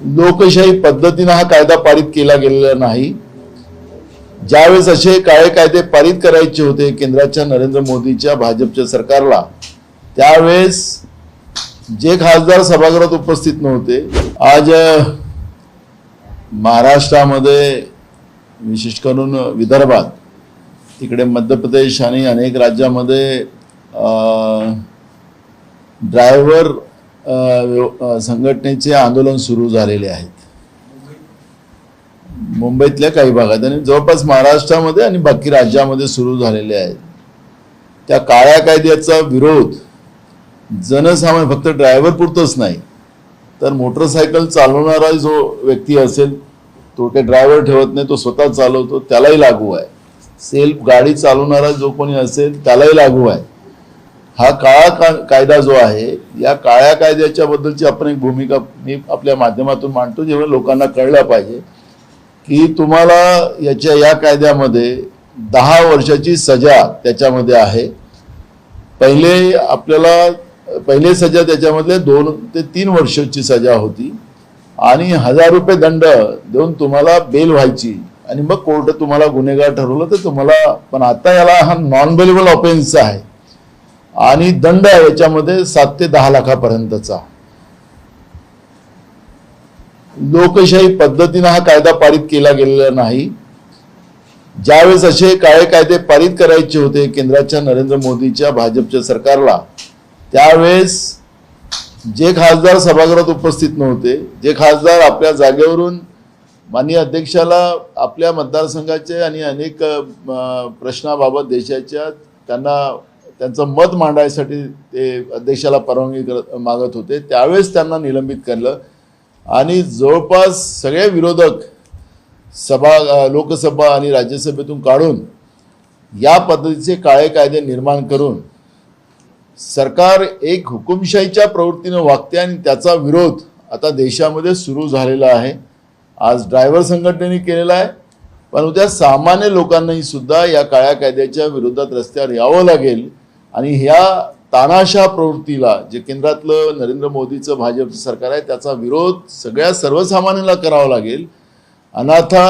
लोकशाही पद्धतीनं हा कायदा पारित केला गेलेला नाही. ज्यावेळेस असे काळे कायदे पारित करायचे होते केंद्राच्या नरेंद्र मोदीच्या भाजपच्या सरकारला त्यावेळेस जे खासदार सभागृहात उपस्थित नव्हते आज महाराष्ट्रामध्ये विशेष करून विदर्भात तिकडे मध्य प्रदेश आणि अनेक राज्यामध्ये ड्रायव्हर संघटनेचे आंदोलन सुरू झालेले आहेत. मुंबईतल्या काही भागात आणि जवळपास महाराष्ट्रामध्ये आणि बाकी राज्यामध्ये सुरू झालेले आहेत. त्या काळ्या कायद्याचा विरोध जनसामान्य फक्त ड्रायव्हर पुरतच नाही तर मोटरसायकल चालवणारा जो व्यक्ती असेल तो काही ड्रायव्हर ठेवत नाही तो स्वतः चालवतो त्यालाही लागू आहे. सेल्फ गाडी चालवणारा जो कोणी असेल त्यालाही लागू आहे. हा काळा का कायदा जो आहे या काळ्या कायद्याच्या बद्दलची आपण एक भूमिका मी आपल्या माध्यमातून मांडतो जेव्हा लोकांना कळलं पाहिजे की तुम्हाला याच्या या कायद्यामध्ये दहा वर्षाची सजा त्याच्यामध्ये आहे. पहिले आपल्याला पहिले सजा त्याच्यामध्ये दोन ते तीन वर्षाची सजा होती. आणि हजार रुपये दंड देऊन तुम्हाला बेल व्हायची. आणि मग कोर्ट तुम्हाला गुन्हेगार ठरवलं तर तुम्हाला पण आता याला हा नॉन बेलेबल ऑफेन्स आहे. आणि दंड याच्यामध्ये सात ते दहा लाखापर्यंतचा. लोकशाही पद्धतीनं हा कायदा पारित केला गेलेला नाही. ज्यावेळेस असे काळे कायदे पारित करायचे होते केंद्राच्या नरेंद्र मोदीच्या भाजपच्या सरकारला त्यावेळेस जे खासदार सभागृहात उपस्थित नव्हते जे खासदार आपल्या जागेवरून माननीय अध्यक्षाला आपल्या मतदारसंघाचे आणि अनेक प्रश्नाबाबत देशाच्या त्यांना त्यांचं मत मांडायसाठी ते अध्यक्षाला परवानगी करत मागत होते. त्यावेळेस त्यांना निलंबित केलं. आणि जवळपास सगळे विरोधक सभा लोकसभा आणि राज्यसभेतून काढून या पद्धतीचे काळे कायदे निर्माण करून सरकार एक हुकुमशाहीच्या प्रवृत्तीनं वागते आणि त्याचा विरोध आता देशामध्ये सुरू झालेला आहे. आज ड्रायव्हर संघटनेने केलेला आहे. पण उद्या सामान्य लोकांनाही सुद्धा या काळ्या कायद्याच्या विरोधात रस्त्यावर यावं लागेल. आणि ह्या तानाशा प्रवृत्तीला जे केंद्रातलं नरेंद्र मोदीचं भाजपचं सरकार आहे त्याचा विरोध सगळ्या सर्वसामान्याला करावा लागेल. अनाथा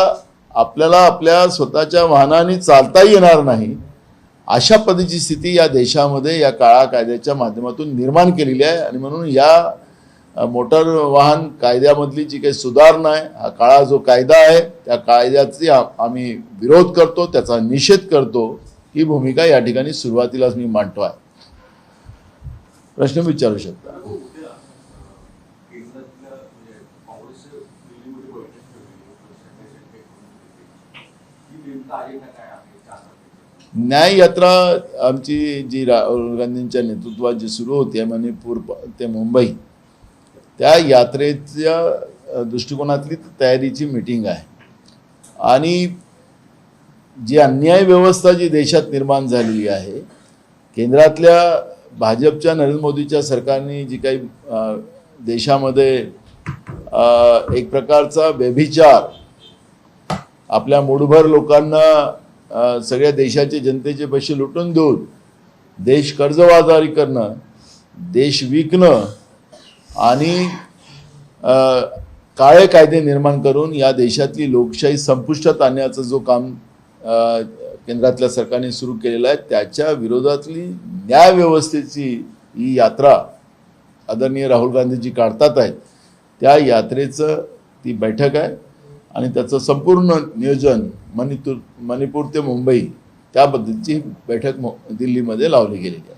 आपल्याला आपल्या स्वतःच्या वाहनाने चालता येणार नाही. अशा पद्धतीची स्थिती या देशामध्ये या काळा कायद्याच्या माध्यमातून निर्माण केलेली आहे आणि म्हणून या मोटर मोटार वाहन कायद्यामधली जी काही सुधारणा आहे हा काळा जो कायदा आहे त्या कायद्याची आम्ही विरोध करतो त्याचा निषेध करतो. ही भूमिका या ठिकाणी सुरुवातीलाच मी मांडतो आहे. प्रश्न विचारू शकता. न्याय यात्रा आमची जी राहुल गांधींच्या नेतृत्वात जी सुरू होती आहे मणिपूर ते मुंबई त्या यात्रेच्या दृष्टिकोनातली तयारीची मीटिंग आहे. आणि जी अन्याय व्यवस्था जी देशात निर्माण झालेली आहे केंद्रातल्या भाजपच्या नरेंद्र मोदीच्या सरकारने जी काही देशामध्ये एक प्रकारचा व्यभिचार आपल्या मूडभर लोकांना सगळ्या देशाचे जनतेचे पैसे लुटून देऊन देश कर्जबाजारी करणं देश विकणं आणि काळे कायदे निर्माण करून या देशातली लोकशाही संपुष्टात आणण्याचं जो काम केंद्रातल्या सरकारने सुरू केलेलं आहे. त्याच्या विरोधातली न्यायव्यवस्थेची ही यात्रा आदरणीय राहुल गांधीजी काढतात आहेत. त्या यात्रेचं ती बैठक आहे आणि त्याचं संपूर्ण नियोजन मणिपूर मणिपूर ते मुंबई त्या पद्धतीची बैठक मो- दिल्लीमध्ये लावली गेलेली आहे.